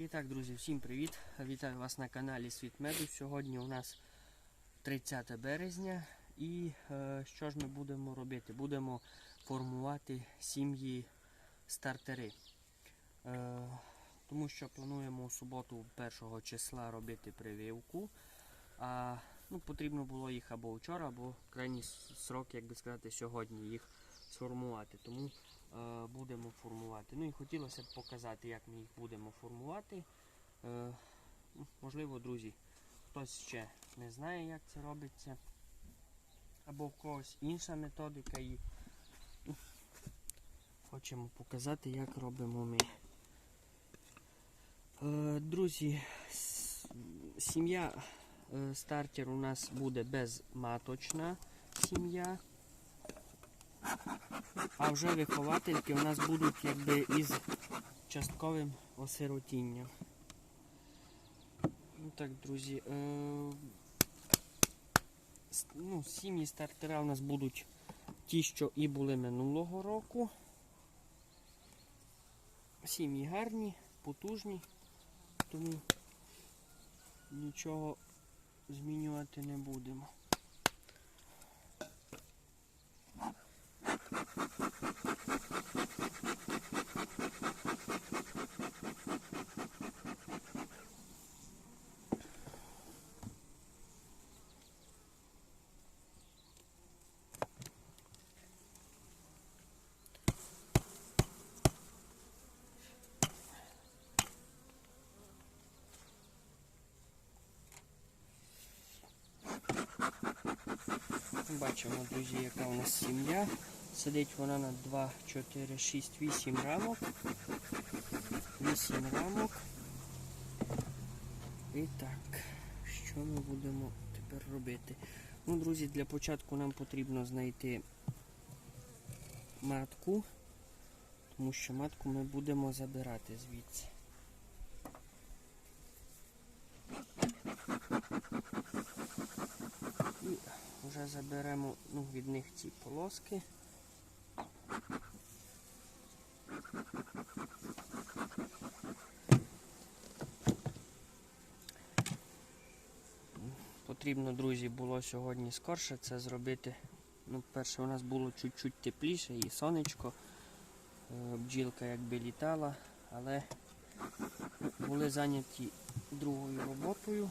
І так, друзі, всім привіт! Вітаю вас на каналі Світ Меду. Сьогодні у нас 30 березня. І е, що ж ми будемо робити? Будемо формувати сім'ї стартери. Е, тому що плануємо у суботу 1 числа робити прививку. А ну, потрібно було їх або вчора, або крайній срок, як би сказати, сьогодні їх сформувати. Тому будемо формувати. Ну і хотілося б показати, як ми їх будемо формувати. Е, ну, можливо, друзі, хтось ще не знає, як це робиться, або в когось інша методика. І ну, хочемо показати, як робимо ми. Е, друзі, сім'я е, стартер у нас буде безматочна сім'я. А вже виховательки у нас будуть якби із частковим осиротінням. Ну так, друзі. Е- ну, сім'ї стартера у нас будуть ті, що і були минулого року. Сім'ї гарні, потужні, тому нічого змінювати не будемо. Бачимо, друзі, яка у нас сім'я. Сидить вона на 2, 4, 6, 8 рамок. 8 рамок. І так, що ми будемо тепер робити? Ну, друзі, для початку нам потрібно знайти матку, тому що матку ми будемо забирати звідси. І вже заберемо ну, від них ці полоски. Потрібно, друзі, було сьогодні скорше це зробити. Ну, перше, у нас було чуть-чуть тепліше і сонечко. Е, Бджілка якби літала, але були зайняті другою роботою.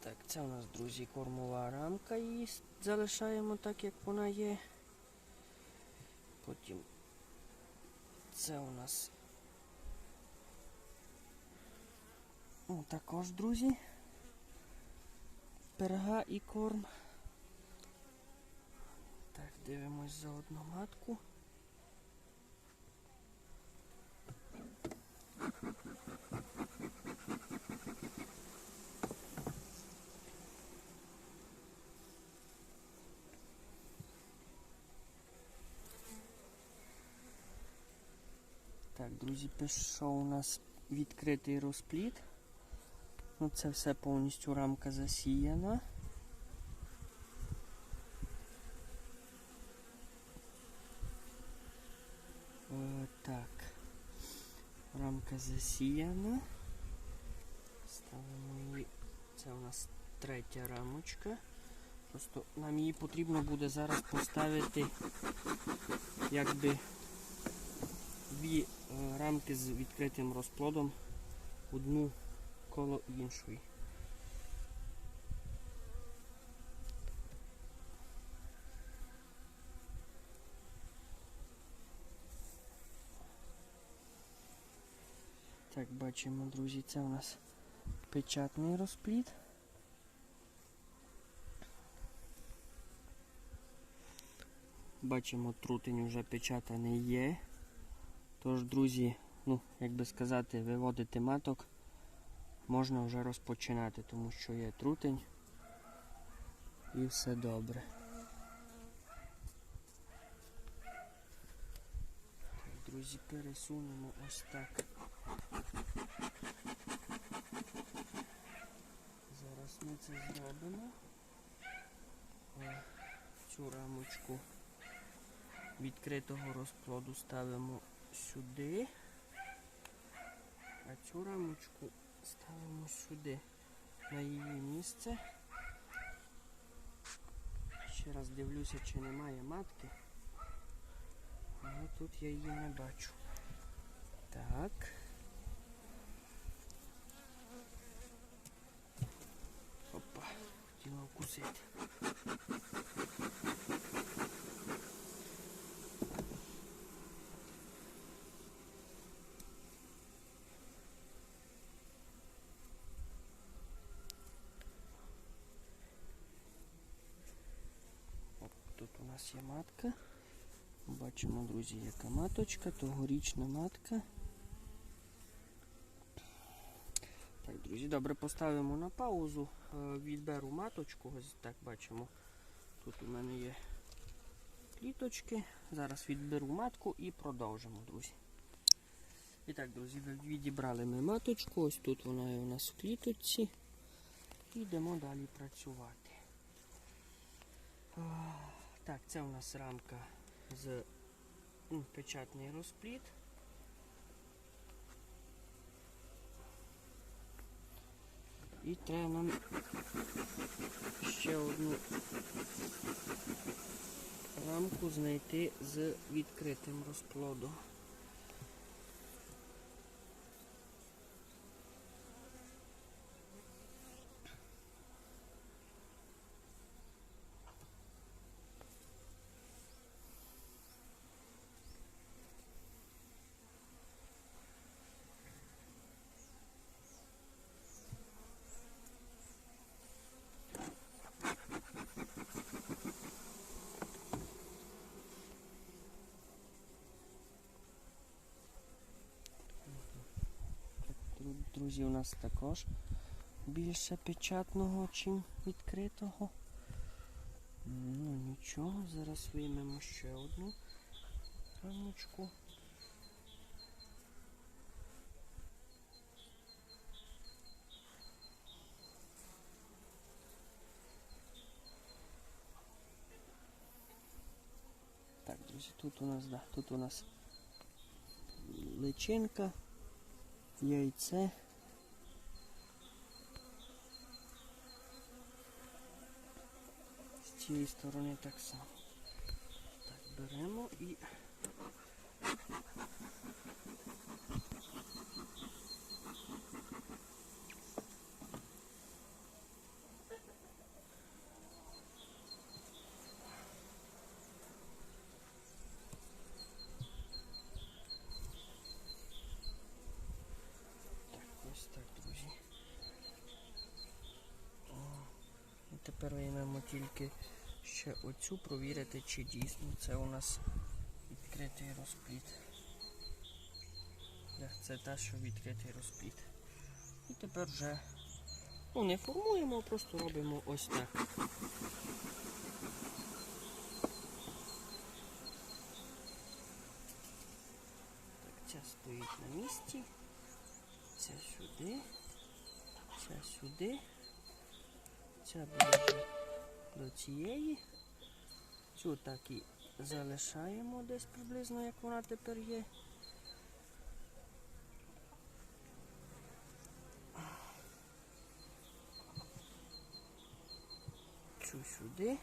Так, це у нас, друзі, кормова рамка. Її залишаємо так, як вона є. Потім це у нас О, також, друзі. Перга і корм. Так, дивимось за одну матку. Друзі, пішов у нас відкритий розпліт. Ну, це все повністю рамка засіяна. Так. Рамка засіяна. Ставимо її. Це у нас третя рамочка. Просто нам її потрібно буде зараз поставити якби дві рамки з відкритим розплодом одну коло іншої. Так, бачимо, друзі, це у нас печатний розплід. Бачимо, трутень вже печатаний є. Тож, друзі, ну, як би сказати, виводити маток можна вже розпочинати, тому що є трутень і все добре. Друзі, пересунемо ось так. Зараз ми це зробимо. Цю рамочку відкритого розплоду ставимо сюди. А цю рамочку ставимо сюди на її місце. Ще раз дивлюся, чи немає матки. Але тут я її не бачу. Так. Опа, хотіла вкусити. Оп, тут у нас є матка. Бачимо, друзі, яка маточка, тогорічна матка. Так, друзі, добре, поставимо на паузу. Е, Відберу маточку. Ось так бачимо. Тут у мене є кліточки. Зараз відберу матку і продовжимо, друзі. І так, друзі, відібрали ми маточку. Ось тут вона є у нас в кліточці. І йдемо далі працювати. Так, це у нас рамка з печатний розпліт. І треба нам ще одну рамку знайти з відкритим розплодом. Друзі, у нас також більше печатного, чим відкритого. Ну нічого, зараз виймемо ще одну рамочку. Так, друзі, тут у нас, да, тут у нас личинка, яйце. З цієї сторони так само. Так, беремо і Так, ось так, друзі. О, і тепер виймемо тільки ще оцю провірити, чи дійсно це у нас відкритий розпліт. Це та, що відкритий розпліт. І тепер вже ну, не формуємо, а просто робимо ось так. Ця стоїть на місці. Ця сюди, ця сюди, ця ближче до цієї. Цю так і залишаємо десь приблизно, як вона тепер є. Цю сюди.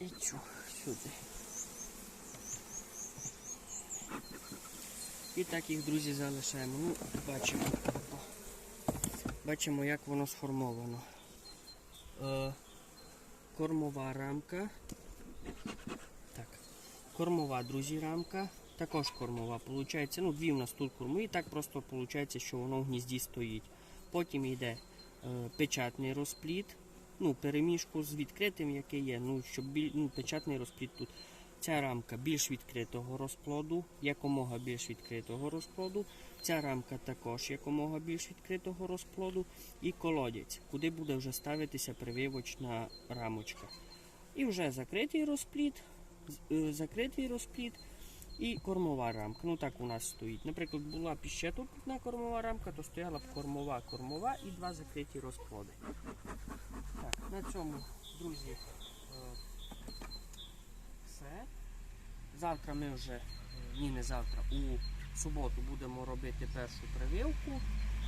І цю сюди. І так їх, друзі, залишаємо. Ну, бачимо. Бачимо, як воно сформовано. Е, кормова рамка. Так. Кормова, друзі, рамка. Також кормова. Получається, ну, дві в нас тут кормові. Так просто виходить, що воно в гнізді стоїть. Потім йде е, печатний розпліт. Ну, переміжку з відкритим, який є. Ну, щоб біль... ну, печатний розпліт тут. Ця рамка більш відкритого розплоду, якомога більш відкритого розплоду. Ця рамка також якомога більш відкритого розплоду. І колодязь, куди буде вже ставитися прививочна рамочка. І вже закритий розплід, е, закритий розплід і кормова рамка. Ну так у нас стоїть. Наприклад, була одна кормова рамка, то стояла б кормова, кормова і два закриті розплоди. На цьому, друзі, е, все. Завтра ми вже, е, ні, не завтра, у суботу будемо робити першу прививку.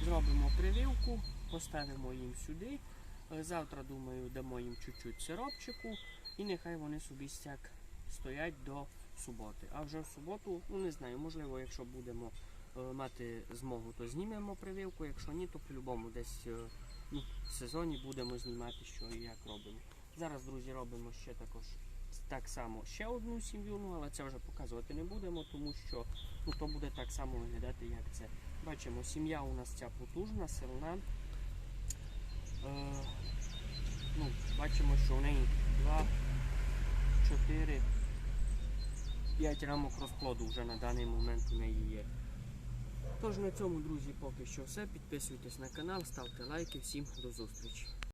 Зробимо прививку, поставимо їм сюди. Е, Завтра, думаю, дамо їм чуть-чуть сиропчику і нехай вони собі стяк стоять до суботи. А вже в суботу, ну не знаю, можливо, якщо будемо мати змогу, то знімемо прививку. Якщо ні, то по-любому десь ну, в сезоні будемо знімати, що і як робимо. Зараз, друзі, робимо ще також так само ще одну сім'ю, ну але це вже показувати не будемо, тому що ну, то буде так само виглядати, як це. Бачимо, сім'я у нас ця потужна, сильна. Е, ну, бачимо, що в неї 2, 4, 5 рамок розплоду вже на даний момент у неї є. Тож на цьому, друзі, поки що все. Підписуйтесь на канал, ставте лайки. Всім до зустрічі.